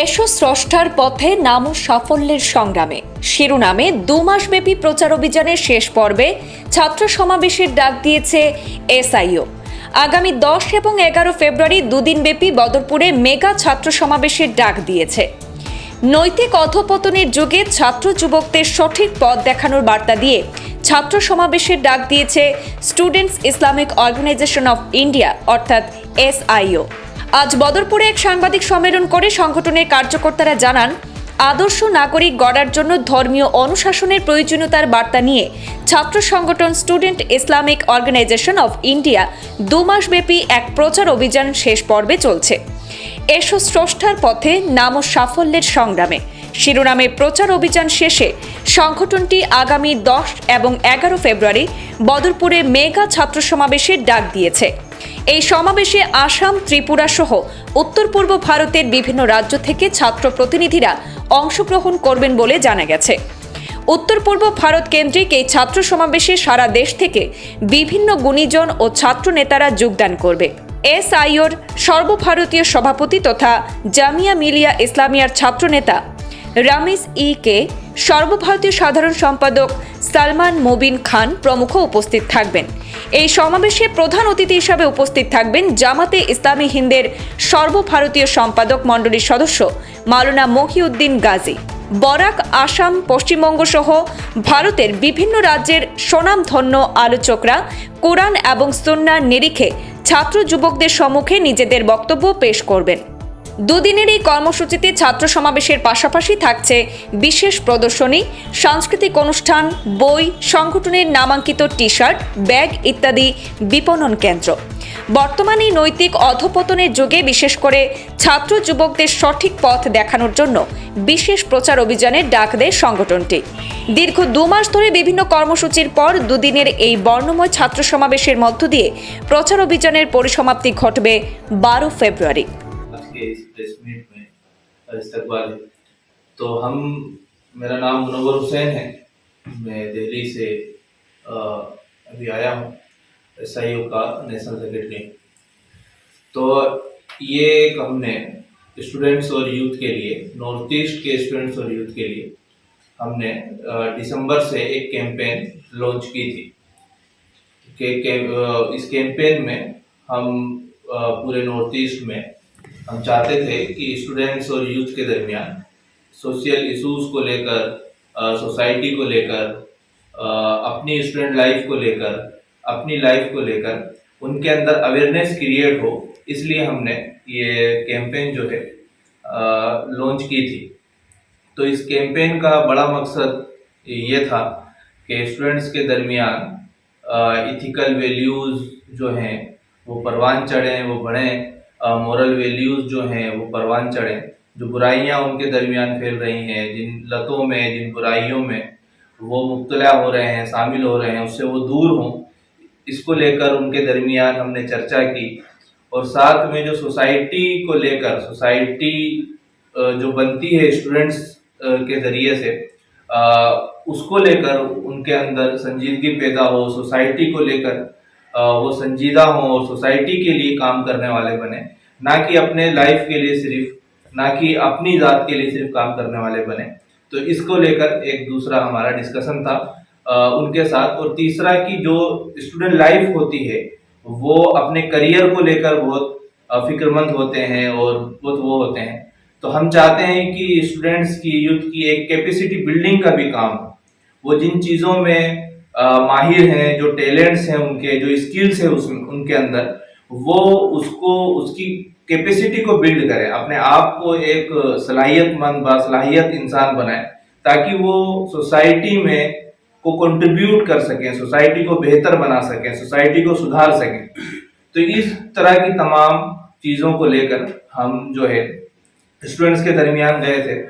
এসো স্রষ্টার পথে নাম সাফল্যের সংগ্রামে। শিরোনামে দু মাসব্যাপী প্রচার অভিযানের শেষ পর্বে ছাত্র সমাবেশের ডাক দিয়েছে এসআইও। আগামী দশ এবং এগারো ফেব্রুয়ারি দুদিনব্যাপী বদরপুরে মেগা ছাত্র সমাবেশের ডাক দিয়েছে। নৈতিক অধপতনের যুগে ছাত্র যুবকদের সঠিক পথ দেখানোর বার্তা দিয়ে ছাত্র সমাবেশের ডাক দিয়েছে Students Islamic Organisation of India অর্থাৎ এসআইও। আজ বদরপুরে এক সাংবাদিক সম্মেলন করে সংগঠনের কার্যকর্তারা জানান, আদর্শ নাগরিক গড়ার জন্য ধর্মীয় অনুশাসনের প্রয়োজনীয়তার বার্তা নিয়ে ছাত্র সংগঠন Student Islamic Organisation of India দু মাসব্যাপী এক প্রচার অভিযান শেষ পর্বে চলছে। এসো স্রষ্টার পথে নাম ও সাফল্যের সংগ্রামে। শিরোনামে প্রচার অভিযান শেষে সংগঠনটি আগামী দশ এবং এগারো ফেব্রুয়ারি বদরপুরে মেগা ছাত্র সমাবেশের ডাক দিয়েছে। এই সমাবেশে আসাম, ত্রিপুরা সহ উত্তর পূর্ব ভারতের বিভিন্ন রাজ্য থেকে ছাত্র প্রতিনিধিরা অংশগ্রহণ করবেন বলে জানা গেছে। উত্তর পূর্ব ভারত কেন্দ্রিক এই ছাত্র সমাবেশে সারা দেশ থেকে বিভিন্ন গুণীজন ও ছাত্র নেতারা যোগদান করবে। এস এসআইওর সর্বভারতীয় সভাপতি তথা জামিয়া মিলিয়া ইসলামিয়ার ছাত্রনেতা রামিস ই কে সর্বভারতীয় সাধারণ সম্পাদক সালমান মোবিন খান প্রমুখ উপস্থিত থাকবেন। এই সমাবেশে প্রধান অতিথি হিসাবে উপস্থিত থাকবেন জামাতে ইসলামী হিন্দের সর্বভারতীয় সম্পাদক মণ্ডলীর সদস্য মাওলানা মহিউদ্দিন গাজী। বরাক, আসাম, পশ্চিমবঙ্গ সহ ভারতের বিভিন্ন রাজ্যের স্বনামধন্য আলোচকরা কোরআন এবং সুন্নার নিরিখে ছাত্র যুবকদের সম্মুখে নিজেদের বক্তব্য পেশ করবেন। দুদিনের এই কর্মসূচিতে ছাত্র সমাবেশের পাশাপাশি থাকছে বিশেষ প্রদর্শনী, সাংস্কৃতিক অনুষ্ঠান, বই, সংগঠনের নামাঙ্কিত টি শার্ট ব্যাগ ইত্যাদি বিপণন কেন্দ্র। বর্তমানে নৈতিক অধপতনের যুগে বিশেষ করে ছাত্র যুবকদের সঠিক পথ দেখানোর জন্য বিশেষ প্রচার অভিযানের ডাক দেয় সংগঠনটি। দীর্ঘ দু মাস ধরে বিভিন্ন কর্মসূচির পর দুদিনের এই বর্ণময় ছাত্র সমাবেশের মধ্য দিয়ে প্রচার অভিযানের পরিসমাপ্তি ঘটবে বারো ফেব্রুয়ারি। के इस प्रेस मीट में इस्तकबाल है तो हम मेरा नाम मुनवर हुसैन है। मैं दिल्ली से अभी आया हूँ एस का नेशनल सेक्रेटरी। तो ये एक हमने स्टूडेंट्स और यूथ के लिए नॉर्थ ईस्ट के स्टूडेंट्स और यूथ के लिए हमने दिसंबर से एक कैंपेन लॉन्च की थी। के, के, इस कैंपेन में हम पूरे नॉर्थ ईस्ट में हम चाहते थे कि स्टूडेंट्स और यूथ के दरमियान सोशल इशूज़ को लेकर सोसाइटी को लेकर अपनी स्टूडेंट लाइफ को लेकर, अपनी लाइफ को लेकर उनके अंदर अवेयरनेस क्रिएट हो, इसलिए हमने ये कैंपेन जो है लॉन्च की थी। तो इस कैंपेन का बड़ा मकसद ये था कि स्टूडेंट्स के दरमियान इथिकल वैल्यूज़ जो हैं, वो परवान चढ़ें, वो बढ़ें मॉरल वैल्यूज़ जो हैं, वो परवान चढ़ें। जो बुराइयाँ उनके दरमियान फैल रही हैं, जिन लतों में, जिन बुराइयों में, वो मुब्तला हो रहे हैं, शामिल हो रहे हैं, उससे वो दूर हों। इसको लेकर उनके दरमियान हमने चर्चा की। और साथ में जो सोसाइटी को लेकर सोसाइटी जो बनती है स्टूडेंट्स के ज़रिए से उसको लेकर उनके अंदर संजीदगी पैदा हो सोसाइटी को लेकर वो संजीदा हों और सोसाइटी के लिए काम करने वाले बने, ना कि अपने लाइफ के लिए सिर्फ़, ना कि अपनी ज़ात के लिए सिर्फ़ काम करने वाले बने। तो इसको लेकर एक दूसरा हमारा डिस्कशन था उनके साथ। और तीसरा कि जो स्टूडेंट लाइफ होती है, वो अपने करियर को लेकर बहुत फिक्रमंद होते हैं और बहुत वो होते हैं। तो हम चाहते हैं कि स्टूडेंट्स की यूथ की एक कैपेसिटी बिल्डिंग का भी काम वो जिन चीज़ों में माहिर हैं, जो टैलेंट्स हैं उनके, जो स्किल्स हैं उस, उनके अंदर, वो उसको, उसकी कैपेसिटी को बिल्ड करें। अपने आप को एक सलाहियतमंद बासलाहियत इंसान बनाए, ताकि वो सोसाइटी में को कंट्रीब्यूट कर सकें सोसाइटी को बेहतर बना सकें सोसाइटी को सुधार सकें। तो इस तरह की तमाम चीज़ों को लेकर हम जो है स्टूडेंट्स के दरमियान गए थे,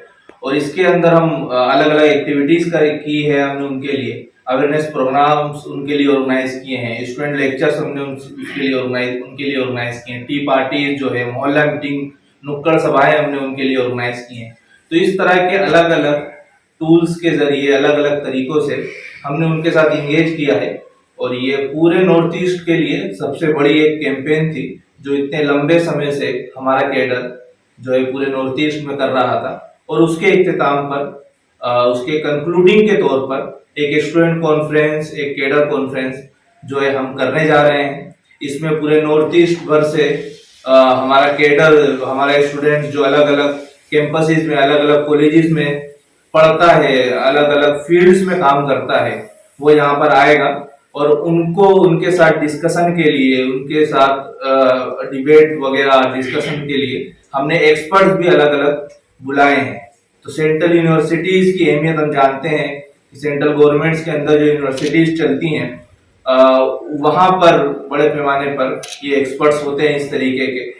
और इसके अंदर हम अलग अलग एक्टिविटीज़ कर, की है हमने उनके लिए। अवेयरनेस प्रोग्राम्स उनके लिए ऑर्गेनाइज किए हैं स्टूडेंट लेक्चर्स हमने उसके लिए ऑर्गेनाइज उनके लिए ऑर्गेनाइज किए हैं टी पार्टीज़ जो है, मोहल्ला मीटिंग नुक्कड़ सभाएँ हमने उनके लिए ऑर्गेनाइज की हैं। तो इस तरह के अलग अलग टूल्स के ज़रिए अलग अलग तरीकों से हमने उनके साथ इंगेज किया है और ये पूरे नॉर्थ ईस्ट के लिए सबसे बड़ी एक कैंपेन थी, जो इतने लंबे समय से हमारा कैडर जो है पूरे नॉर्थ ईस्ट में कर रहा था और उसके इख्तिताम पर उसके कंक्लूडिंग के तौर पर एक स्टूडेंट कॉन्फ्रेंस एक केडर कॉन्फ्रेंस जो है हम करने जा रहे हैं। इसमें पूरे नॉर्थ ईस्ट भर से अ, हमारा केडर हमारा स्टूडेंट जो अलग अलग कैंपसेस में अलग अलग कॉलेजेस में पढ़ता है अलग अलग फील्ड्स में काम करता है वो यहाँ पर आएगा। और उनको उनके साथ डिस्कशन के लिए उनके साथ डिबेट वगैरह डिस्कशन के लिए हमने एक्सपर्ट्स भी अलग अलग बुलाए हैं। तो सेंट्रल यूनिवर्सिटीज की अहमियत हम जानते हैं कि सेंट्रल गवर्नमेंट्स के अंदर जो यूनिवर्सिटीज चलती हैं वहाँ पर बड़े पैमाने पर ये एक्सपर्ट्स होते हैं इस तरीके के।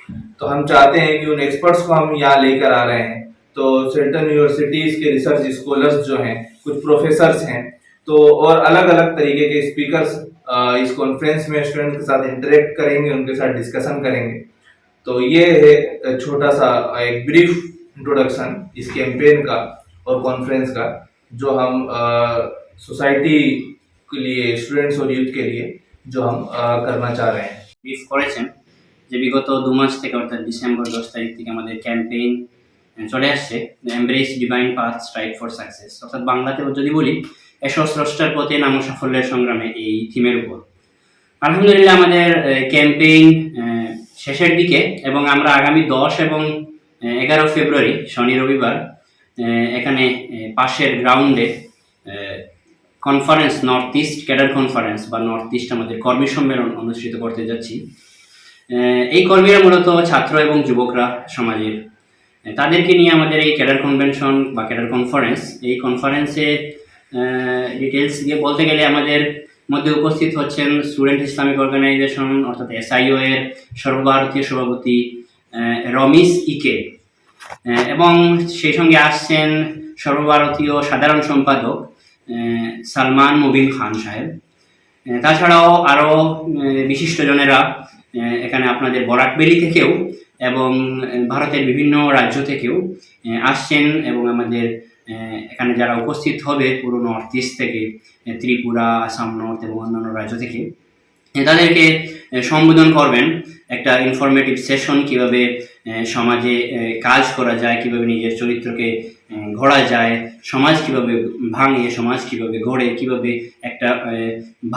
तो हम चाहते हैं कि उन एक्सपर्ट्स को हम यहाँ लेकर आ रहे हैं। तो सेंट्रल यूनिवर्सिटीज के रिसर्च स्कॉलर्स जो हैं, कुछ प्रोफेसर्स हैं तो और अलग अलग तरीके के स्पीकर्स इस कॉन्फ्रेंस में स्टूडेंट के साथ इंटरेक्ट करेंगे, उनके साथ डिस्कशन करेंगे। तो ये है, छोटा सा, एक ब्रीफ इंट्रोडक्शन इस कैंपेन का और कॉन्फ्रेंस का जो हम सोसाइटी के लिए स्टूडेंट्स और यूथ के लिए जो हम अ, करना चाह रहे हैं ব্রিফ করেছেন যে বিগত দু মাস থেকে অর্থাৎ ডিসেম্বর দশ তারিখ থেকে আমাদের ক্যাম্পেইন চলে আসছে embrace divine path strike for success অর্থাৎ বাংলাতে যদি বলি এসো স্রষ্টার পথে নাম সাফল্যের সংগ্রামে এই থিমের উপর আলহামদুলিল্লাহ আমাদের ক্যাম্পেইন শেষের দিকে এবং আমরা আগামী দশ এবং এগারো ফেব্রুয়ারি, শনি রবিবার এখানে পাশের গ্রাউন্ডে conference north east cadre conference বা নর্থ ইস্ট আমাদের কর্মী সম্মেলন অনুষ্ঠিত করতে যাচ্ছি। এই কর্মীরা মূলত ছাত্র এবং যুবকরা সমাজের। তাদেরকে নিয়ে আমাদের এই ক্যাডার কনভেনশন বা ক্যাডার কনফারেন্স এই কনফারেন্সের ডিটেলস দিয়ে বলতে গেলে আমাদের মধ্যে উপস্থিত হচ্ছেন স্টুডেন্ট ইসলামিক অর্গানাইজেশন অর্থাৎ এসআইও এর সর্বভারতীয় সভাপতি রমিস ইকে। এবং সেই সঙ্গে আসছেন সর্বভারতীয় সাধারণ সম্পাদক সালমান মুবিন খান সাহেব। তাছাড়াও আরও বিশিষ্টজনেরা এখানে আপনাদের বরাকবেলি থেকেও এবং ভারতের বিভিন্ন রাজ্য থেকেও আসছেন এবং আমাদের এখানে যারা উপস্থিত হবে পুরো নর্থ ইস্ট থেকে ত্রিপুরা, আসাম নর্থ এবং অন্যান্য রাজ্য থেকে তাদেরকে সম্বোধন করবেন। একটা ইনফরমেটিভ সেশন কীভাবে সমাজে কাজ করা যায়, কীভাবে নিজের চরিত্রকে গড়া যায়, সমাজ কীভাবে ভাঙে, সমাজ কীভাবে গড়ে, কীভাবে একটা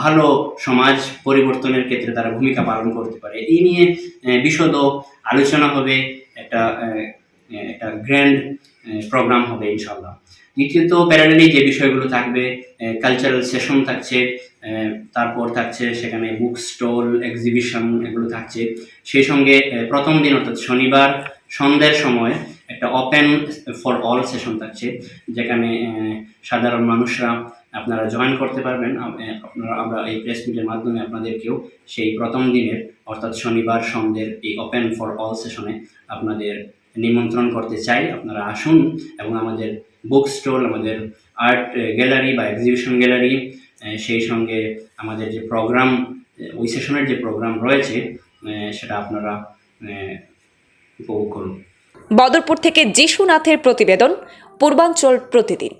ভালো সমাজ পরিবর্তনের ক্ষেত্রে তারা ভূমিকা পালন করতে পারে। এই নিয়ে বিশদ আলোচনা হবে, একটা একটা গ্র্যান্ড প্রোগ্রাম হবে ইনশাল্লাহ দ্বিতীয়ত প্যারাডেলি যে বিষয়গুলো থাকবে কালচারাল সেশন থাকছে তারপর থাকছে সেখানে বুক স্টল এক্সিবিশন এগুলো থাকছে। সেই সঙ্গে প্রথম দিন অর্থাৎ শনিবার, সন্ধ্যের সময় একটা ওপেন ফর অল সেশন থাকছে, যেখানে সাধারণ মানুষরা আপনারা জয়েন করতে পারবেন। আপনারা, আমরা এই প্রেস মিটের মাধ্যমে আপনাদেরকেও সেই প্রথম দিনের অর্থাৎ শনিবার, সন্ধ্যের এই ওপেন ফর অল সেশনে আপনাদের নিমন্ত্রণ করতে চাই। আপনারা আসুন এবং আমাদের বুক স্টল আমাদের আর্ট গ্যালারি বা এক্সিবিশন গ্যালারি সেই সঙ্গে আমাদের যে প্রোগ্রাম ওই সেশনের যে প্রোগ্রাম রয়েছে সেটা আপনারা উপভোগ করুন। বদরপুর থেকে যিশুনাথের প্রতিবেদন, পূর্বাঞ্চল প্রতিদিন।